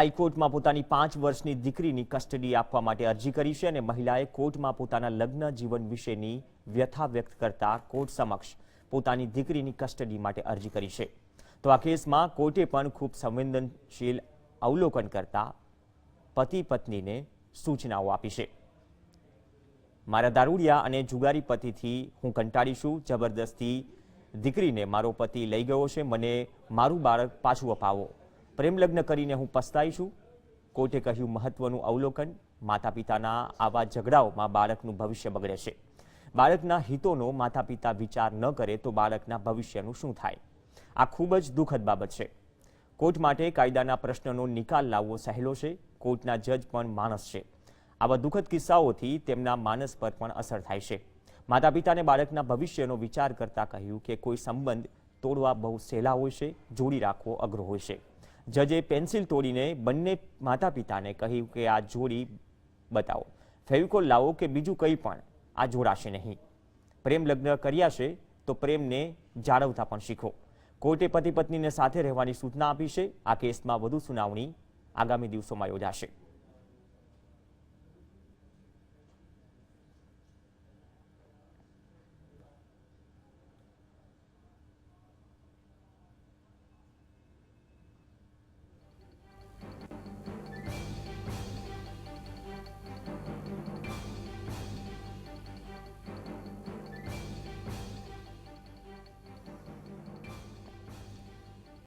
હાઈકોર્ટમાં પોતાની પાંચ વર્ષની દીકરીની કસ્ટડી આપવા માટે અરજી કરી છે અને મહિલાએ કોર્ટમાં પોતાના લગ્ન જીવન વિશેની વ્યથા વ્યક્ત કરતા કોર્ટ સમક્ષ પોતાની દીકરીની કસ્ટડી માટે અરજી કરી છે. તો આ કેસમાં કોર્ટે પણ ખૂબ સંવેદનશીલ અવલોકન કરતા પતિ પત્નીને સૂચનાઓ આપી છે. મારા દારૂડિયા અને જુગારી પતિથી હું કંટાળી છું. જબરદસ્તી દીકરીને મારો પતિ લઈ ગયો છે. મને મારું બાળક પાછું અપાવો. પ્રેમ લગ્ન કરીને હું પસ્તાઈ છું. કોર્ટે કહ્યું, મહત્વનું અવલોકન માતા પિતાના આવા ઝઘડાઓમાં બાળકનું ભવિષ્ય બગડે છે. બાળકના હિતોનો માતા પિતા વિચાર ન કરે તો બાળકના ભવિષ્યનું શું થાય? આ ખૂબ જ દુઃખદ બાબત છે. કોર્ટ માટે કાયદાના પ્રશ્નનો નિકાલ લાવવો સહેલો છે. કોર્ટના જજ પણ માણસ છે. આવા દુઃખદ કિસ્સાઓથી તેમના માનસ પર પણ અસર થાય છે. માતા પિતાને બાળકના ભવિષ્યનો વિચાર કરતા કહ્યું કે કોઈ સંબંધ તોડવા બહુ સહેલા હોય છે, જોડી રાખવો અઘરો હોય છે. જજે પેન્સિલ તોડીને બંને માતા પિતાને કહ્યું કે આ જોડી બતાવો. ફેવિકોલ લાવો કે બીજું કંઈ પણ, આ જોડાશે નહીં. પ્રેમ લગ્ન કર્યા છે તો પ્રેમને જાળવતા પણ શીખો. કોર્ટે પતિ પત્નીને સાથે રહેવાની સૂચના આપી છે. આ કેસમાં વધુ સુનાવણી આગામી દિવસોમાં યોજાશે.